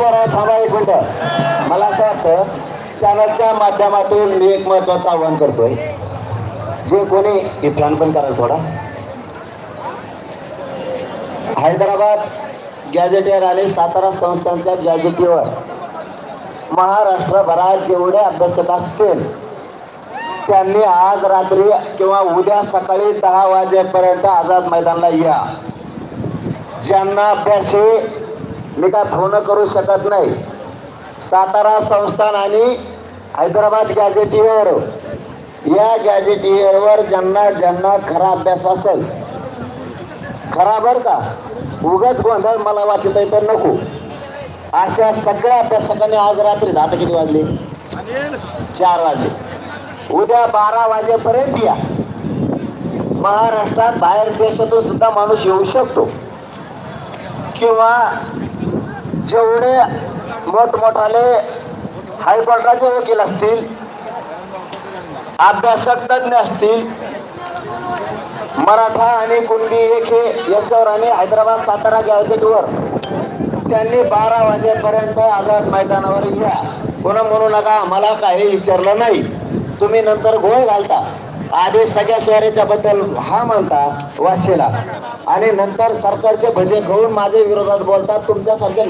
पोरा थांबा एक मिनटं. मला असं वाटतं चॅनलच्या माध्यमातून मी एक महत्वाचं आव्हान करतोय. जे कोणी इप्लान पण करा थोडा. हैदराबाद गॅझेटियर आणि सातारा संस्थांच्या गॅझेटीवर महाराष्ट्रभरात जेवढे अभ्यासक असतील त्यांनी आज रात्री किंवा उद्या सकाळी दहा वाजेपर्यंत आझाद मैदानला या. ज्यांना अभ्यास मी काय फोन करू शकत नाही. सातारा संस्थान आणि हैदराबाद गॅझेटियर या गॅझेटियरवर ज्यांना ज्यांना खरा अभ्यास असेल. खरा बर का? उगाच गोंधळ मला वाचता येतं नको. अशा सगळ्या अभ्यासकांनी आज रात्री आता किती वाजले? चार वाजले. उद्या बारा वाजेपर्यंत या. महाराष्ट्रात बाहेर देशातून सुद्धा माणूस येऊ शकतो. किंवा जेवढे मोठमोठाले हायकोर्टाचे वकील असतील अभ्यासक तज्ज्ञ असतील मराठा आणि कुंडी एक हे यांच्यावर आणि हैदराबाद सातारा गॅझेटवर त्यांनी बारा वाजेपर्यंत आझाद मैदानावर या. कोणा म्हणू नका मला काही विचारलं नाही. तुम्ही नंतर गोळ घालता. आधी सगळ्या स्वारीच्या बद्दल हा म्हणता वाशीला. आणि नंतर सरकारचे भजे खाऊन माझ्या विरोधात बोलतात तुमच्यासारखे